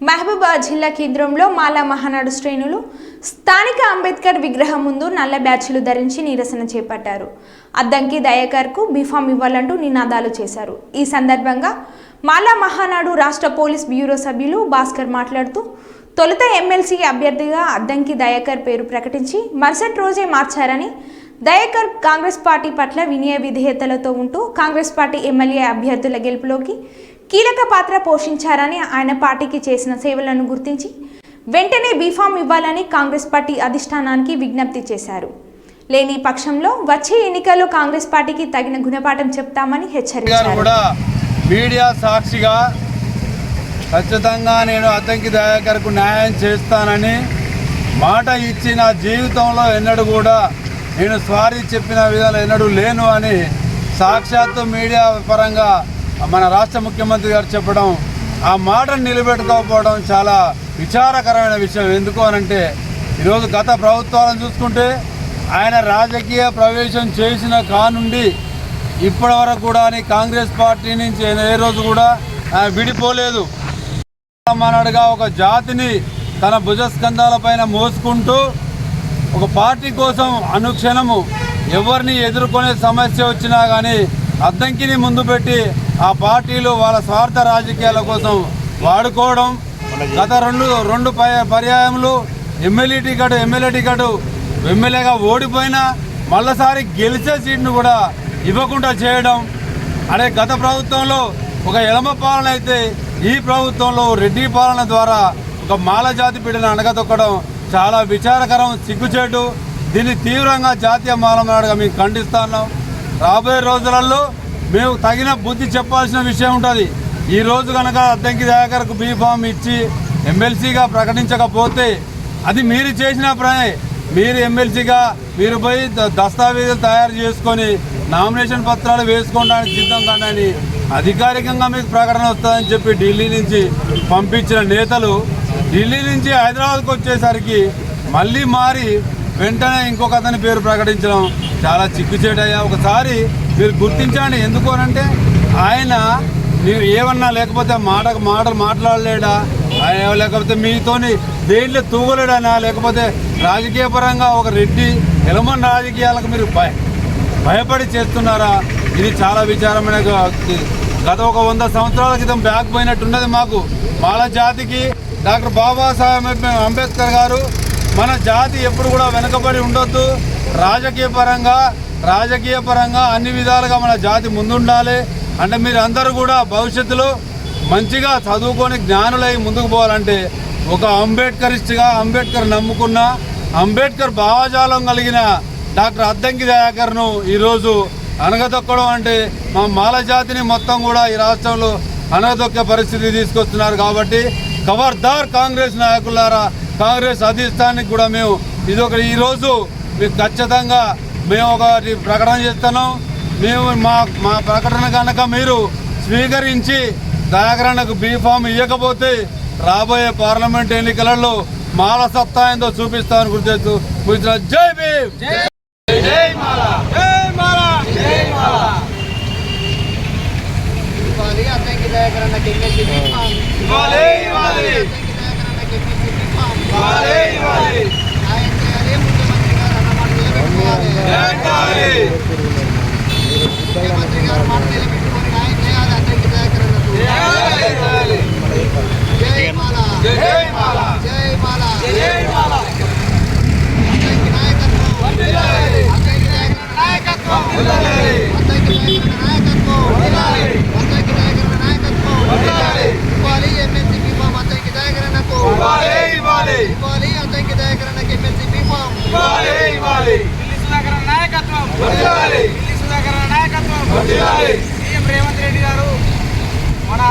మహబూబాబాద్ జిల్లా కేంద్రంలో మాలా మహానాడు శ్రేణులు స్థానిక అంబేద్కర్ విగ్రహం ముందు నల్ల బ్యాచ్లు ధరించి నిరసన చేపట్టారు. అద్దంకి దయాకర్కు బీఫామ్ ఇవ్వాలంటూ నినాదాలు చేశారు. ఈ సందర్భంగా మాలా మహానాడు రాష్ట్ర పోలీస్ బ్యూరో సభ్యులు భాస్కర్ మాట్లాడుతూ తొలుత ఎమ్మెల్సీ అభ్యర్థిగా అద్దంకి దయాకర్ పేరు ప్రకటించి మరుసటి రోజే మార్చారని దయాకర్ కాంగ్రెస్ పార్టీ పట్ల వినయ విధేయతలతో ఉంటూ కాంగ్రెస్ పార్టీ ఎమ్మెల్యే అభ్యర్థుల గెలుపులోకి కీలక పాత్ర పోషించారని ఆయన పార్టీకి చేసిన సేవలను గుర్తించి వెంటనే బీఫామ్ ఇవ్వాలని కాంగ్రెస్ పార్టీ అధిష్టానానికి విజ్ఞప్తి చేశారు. లేని పక్షంలో వచ్చే ఎన్నికల్లో కాంగ్రెస్ పార్టీకి తగిన గుణపాఠం చెప్తామని గారు హెచ్చరించారు కూడా మీడియా సాక్షిగా ఖచ్చితంగా నేను అద్దంకి దయాకర్కు న్యాయం చేస్తానని మాట ఇచ్చి నా జీవితంలో ఎన్నడూ కూడా నేను స్వారీ చెప్పిన విధాలు ఎన్నడూ లేను అని సాక్షాత్తు మీడియా పరంగా మన రాష్ట్ర ముఖ్యమంత్రి గారు చెప్పడం ఆ మాటను నిలబెట్టుకోకపోవడం చాలా విచారకరమైన విషయం. ఎందుకు అనంటే ఈరోజు గత ప్రభుత్వాలను చూసుకుంటే ఆయన రాజకీయ ప్రవేశం చేసిన కానుండి ఇప్పటి వరకు కూడా అని కాంగ్రెస్ పార్టీ నుంచి ఏ రోజు కూడా ఆయన విడిపోలేదు. మానాడుగా ఒక జాతిని తన భుజస్కంధాల పైన మోసుకుంటూ ఒక పార్టీ కోసం అనుక్షణము ఎవరిని ఎదుర్కొనే సమస్య వచ్చినా కానీ అద్దంకిని ముందు పెట్టి ఆ పార్టీలు వాళ్ళ స్వార్థ రాజకీయాల కోసం వాడుకోవడం గత రెండు రెండు పర్యాయములు ఎమ్మెల్యే టికెట్ ఎమ్మెల్యే టికెట్ ఎమ్మెల్యేగా ఓడిపోయినా మళ్ళసారి గెలిచే సీట్ను కూడా ఇవ్వకుండా చేయడం. అదే గత ప్రభుత్వంలో ఒక ఎలమ పాలన అయితే ఈ ప్రభుత్వంలో రెడ్డి పాలన ద్వారా ఒక మాల జాతి బిడ్డను అణగదొక్కడం చాలా విచారకరం సిగ్గుచేటు. దీన్ని తీవ్రంగా జాతీయ మాలమనాడుగా మేము ఖండిస్తున్నాం రాబోయే రోజులలో మేము తగిన బుద్ధి చెప్పాల్సిన విషయం ఉంటుంది. ఈ రోజు కనుక అద్దంకి దయాకర్కు బీఫామ్ ఇచ్చి ఎమ్మెల్సీగా ప్రకటించకపోతే అది మీరు చేసిన పనే. మీరు ఎమ్మెల్సీగా మీరు పోయి దస్తావేజులు తయారు చేసుకొని నామినేషన్ పత్రాలు వేసుకోవడానికి సిద్ధం కానీ అధికారికంగా మీకు ప్రకటన వస్తుందని చెప్పి ఢిల్లీ నుంచి పంపించిన నేతలు ఢిల్లీ నుంచి హైదరాబాద్కు వచ్చేసరికి మళ్ళీ మారి వెంటనే ఇంకొక అతని పేరు ప్రకటించడం చాలా చిక్కుచేటయ్యా. ఒకసారి మీరు గుర్తించండి. ఎందుకు అనంటే ఆయన మీరు ఏమన్నా లేకపోతే మాట మాటలు మాట్లాడలేడా? ఆయన లేకపోతే మీతోని దేంట్లో తూగలేడనా? లేకపోతే రాజకీయ పరంగా ఒక రెడ్డి ఎలమన్ రాజకీయాలకు మీరు భయ భయపడి చేస్తున్నారా? ఇది చాలా విచారమైన గత ఒక వంద సంవత్సరాల క్రితం బ్యాక్ పోయినట్టున్నది మాకు. మాల జాతికి డాక్టర్ బాబాసాహెబ్ అంబేద్కర్ గారు మన జాతి ఎప్పుడు కూడా వెనుకబడి ఉండొద్దు. రాజకీయ పరంగా రాజకీయ పరంగా అన్ని విధాలుగా మన జాతి ముందుండాలి. అంటే మీరు అందరూ కూడా భవిష్యత్తులో మంచిగా చదువుకొని జ్ఞానులై ముందుకు పోవాలంటే ఒక అంబేద్కరిస్ట్గా అంబేద్కర్ నమ్ముకున్న అంబేద్కర్ భావజాలం కలిగిన డాక్టర్ అద్దంకి దయాకర్ను ఈరోజు అనగదొక్కడం అంటే మా మాల జాతిని మొత్తం కూడా ఈ రాష్ట్రంలో అనగదొక్కే పరిస్థితి తీసుకొస్తున్నారు కాబట్టి ఖబర్దార్ కాంగ్రెస్ నాయకులారా కాంగ్రెస్ అధిష్టానికి కూడా మేము ఇది ఒక ఈరోజు మీకు ఖచ్చితంగా మేము ఒకటి ప్రకటన చేస్తున్నాం. మేము మా మా ప్రకటన కనుక మీరు స్వీకరించి దయాకరణకు బీఫామ్ ఇవ్వకపోతే రాబోయే పార్లమెంట్ ఎన్నికలలో మాల సత్తా ఏందో చూపిస్తామని గుర్తు గుర్తు జై భీమ్! జై మాల! జై మాల! జై మాల! ఇవ్వాలి అతనికి దయాకరన్నకి ఎమ్మెల్సీ బీఫామ్. ఇవ్వాలి, ఇవ్వాలి. అతనికి దయాకరన్నకి ఎమ్మెల్సీ బీఫామ్. ఇవ్వాలి, ఇవ్వాలి. న్యాయం చేయాలి ముఖ్యమంత్రి గారు అన్న మాట నిలబెట్టుకోవాలి జై ముఖ్యమంత్రి గారు మాట నిలబెట్టుకొని న్యాయం చేయాలి అతనికి దయాకరన్నకు ఇవ్వాలి. జై మాల జై మాల. జై మాల జై మాల. అతనికి నాయకత్వం వందనాలి. అతనికి దయాకరన్న నాయకత్వం వందనాలి. అతనికి దయాకరన్న నాయకత్వం వందనాలి. అతనికి దయాకరన్న నాయకత్వం వందనాలి. ఇవ్వాలి ఎమ్మెల్సీ బీఫామ్ అతనికి దయాకరన్నకు ఇవ్వాలి, ఇవ్వాలి. ఇవ్వాలి అతనికి దయాకరన్నకి ఎమ్మెల్సీ బీఫామ్ ఇవ్వాలి, ఇవ్వాలి. సీఎం రేవంత్ రెడ్డి గారు మన